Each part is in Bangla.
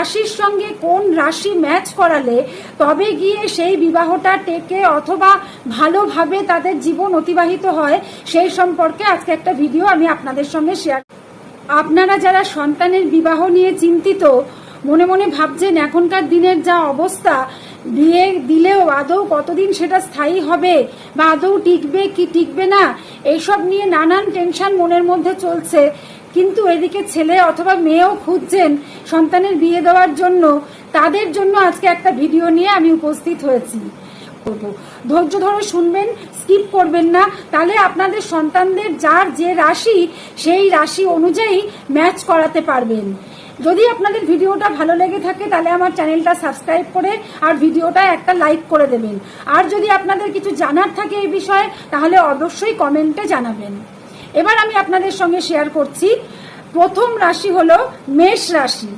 রাশির সঙ্গে কোন রাশি ম্যাচ করালে তবে গিয়ে সেই বিবাহটা টেকে অথবা ভালোভাবে তাদের জীবন অতিবাহিত হয়, সেই সম্পর্কে আজকে একটা ভিডিও আমি আপনাদের সঙ্গে শেয়ার আপনারা যারা সন্তানের বিবাহ নিয়ে চিন্তিত, মনে মনে ভাবছেন এখনকার দিনের যা অবস্থা, বিয়ে দিলেও আদৌ কতদিন সেটা স্থায়ী হবে বা আদৌ টিকবে কি টিকবে না, এইসব নিয়ে নানান টেনশন মনের মধ্যে চলছে। কিন্তু এদিকে ছেলে অথবা মেয়েও খুঁজছেন সন্তানের বিয়ে দেওয়ার জন্য। তাদের জন্য আজকে একটা ভিডিও নিয়ে আমি উপস্থিত হয়েছি। ধৈর্য ধরে শুনবেন, স্কিপ করবেন না। তাহলে আপনাদের সন্তানদের যার যে রাশি, সেই রাশি অনুযায়ী ম্যাচ করাতে পারবেন। যদি আপনাদের ভিডিওটা ভালো লেগে থাকে, তাহলে আমার চ্যানেলটা সাবস্ক্রাইব করে আর ভিডিওটা একটা লাইক করে দেবেন। আর যদি আপনাদের কিছু জানার থাকে এই বিষয়ে, তাহলে অবশ্যই কমেন্টে জানাবেন। এবার আমি আপনাদের সঙ্গে শেয়ার করছি। প্রথম রাশি হলো মেষ রাশি।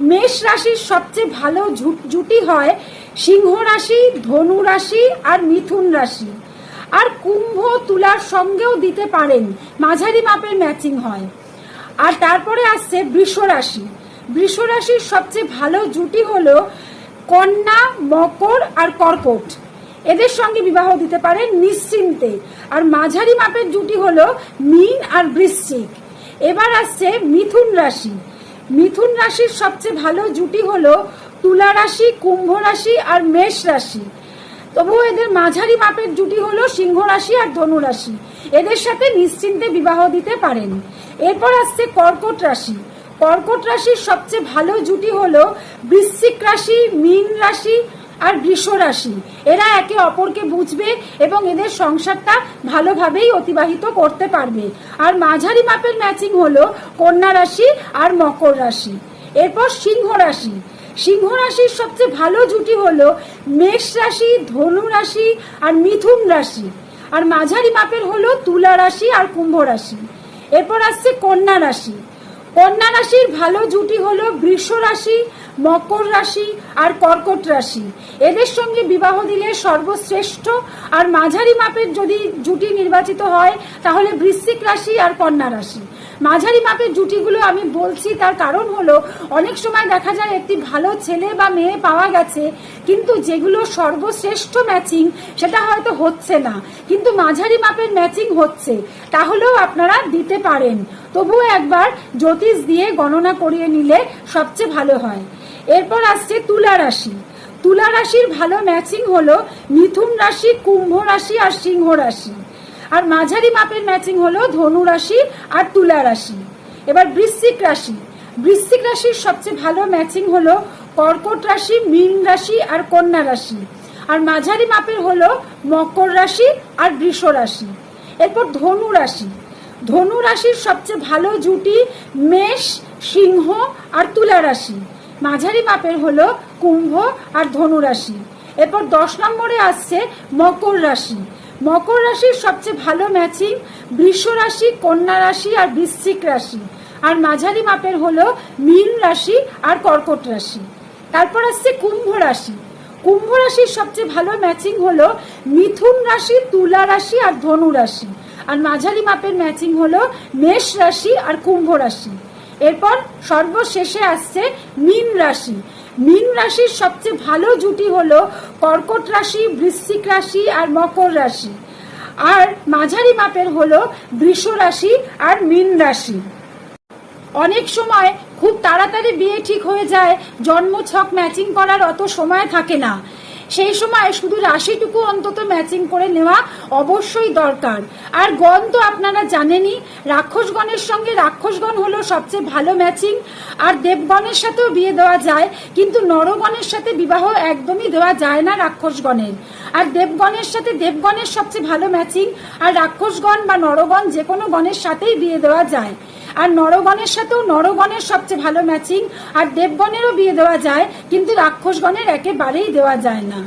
মেষ রাশির সবচেয়ে ভালো জুটি হয় সিংহ রাশি, ধনু রাশি আর মিথুন রাশি। আর কুম্ভ তুলার সঙ্গেও দিতে পারেন, মাঝারি মাপের ম্যাচিং হয়। আর তারপরে আসছে বৃষ রাশি। বৃষ রাশির সবচেয়ে ভালো জুটি হলো কন্যা, মকর আর কর্কট। এদের সঙ্গে বিবাহ দিতে পারেন নিশ্চিন্তে। আর মাঝারি মাপের জুটি হলো মিন আর বৃশ্চিক। এবার আসছে মিথুন রাশি। মিথুন রাশির সবচেয়ে ভালো জুটি হলো তুলা রাশি, কুম্ভ রাশি আর মেষ রাশি। তবুও এদের মাঝারি মাপের জুটি হলো সিংহ রাশি আর ধনু রাশি। এদের সাথে নিশ্চিন্তে বিবাহ দিতে পারেন। এরপর আসছে কর্কট রাশি। কর্কট রাশির সবচেয়ে ভালো জুটি হলো বৃশ্চিক রাশি, মীন রাশি আর বৃষ রাশি এরা একে অপরকে বুঝবে এবং এদের সংসারটা ভালোভাবেই অতিবাহিত করতে পারবে। আর মাঝারি মাপের ম্যাচিং হলো কন্যা রাশি আর মকর রাশি। এরপর সিংহ রাশি। সিংহ রাশির সবচেয়ে ভালো জুটি হলো মেষ রাশি, ধনু রাশি আর মিথুন রাশি। আর মাঝারি মাপের হলো তুলা রাশি আর কুম্ভ রাশি। এরপর আসছে কন্যা রাশি। কন্যা রাশির ভালো জুটি হলো বৃষ রাশি মকর রাশি আর কর্কট রাশি। এদের সঙ্গে বিবাহ দিলে সর্বশ্রেষ্ঠ আর মাঝারি মাপের যদি জুটি নির্বাচিত হয়, তাহলে বৃশ্চিক রাশি আর কন্যা রাশি মাঝারি মাপের জুটিগুলো আমি বলছি, তার কারণ হলো অনেক সময় দেখা যায় একটি ভালো ছেলে বা মেয়ে পাওয়া গেছে, কিন্তু যেগুলো সর্বশ্রেষ্ঠ ম্যাচিং সেটা হয়তো হচ্ছে না। কিন্তু মাঝারি মাপের ম্যাচিং হচ্ছে, তাহলেও আপনারা দিতে পারেন। তবুও একবার জ্যোতিষ দিয়ে গণনা করিয়ে নিলে সবচেয়ে ভালো হয়। এরপর আসছে তুলা রাশি। তুলা রাশির ভালো ম্যাচিং হলো মিথুন রাশি, কুম্ভ রাশি আর সিংহ রাশি। আর মাঝারি মাপের ম্যাচিং হলো ধনু রাশি আর তুলা রাশি। এবার বৃশ্চিক রাশি। বৃশ্চিক রাশির সবচেয়ে ভালো ম্যাচিং হলো কর্কট রাশি, মীন রাশি আর কন্যা রাশি। আর মাঝারি মাপের হলো মকর রাশি আর বৃষ রাশি। এরপর ধনু রাশি। ধনু রাশির সবচেয়ে ভালো জুটি মেষ, সিংহ আর তুলা রাশি। মাঝারি মাপের হলো কুম্ভ আর ধনু রাশি। এরপর দশ নম্বরে আসছে মকর রাশি। মকর রাশির সবচেয়ে ভালো ম্যাচিং বৃষ রাশি, কন্যা রাশি আর বৃশ্চিক রাশি। আর মাঝারি মাপের হলো মীন রাশি আর কর্কট রাশি। তারপর আসছে কুম্ভ রাশি। কুম্ভ রাশির সবচেয়ে ভালো ম্যাচিং হলো মিথুন রাশি, তুলা রাশি আর ধনু রাশি। আর মাঝারি মাপের ম্যাচিং হলো মেষ রাশি আর কুম্ভ রাশি। এরপর সর্বশেষে আসছে মীন রাশি। মীন রাশির সবচেয়ে ভালো জুটি হলো কর্কট রাশি, বৃশ্চিক রাশি আর মকর রাশি। আর মাঝারি মাপের হলো বৃষ রাশি আর মীন রাশি। অনেক সময় খুব তাড়াতাড়ি বিয়ে ঠিক হয়ে যায় জন্ম ছক ম্যাচিং করার অত সময় থাকে না। সেই সময় শুধু রাশিটুকু অন্তত ম্যাচিং করে নেওয়া অবশ্যই দরকার। আর গণ তো আপনারা জানেনই, রাক্ষসগণের সঙ্গে রাক্ষসগণ হলো সবচেয়ে ভালো ম্যাচিং আর দেবগণের সাথেও বিয়ে দেওয়া যায়, কিন্তু নরগণের সাথে বিবাহ একদমই দেওয়া যায় না রাক্ষসগণের। আর দেবগণের সাথে দেবগণের সবচেয়ে ভালো ম্যাচিং আর রাক্ষসগণ বা নরগণ যে কোনো গণের সাথেই বিয়ে দেওয়া যায়। আর নরগণের সাথেও নরগণের সবচেয়ে ভালো ম্যাচিং আর দেবগণেরও বিয়ে দেওয়া যায়, কিন্তু রাক্ষসগণের একেবারেই দেওয়া যায় না।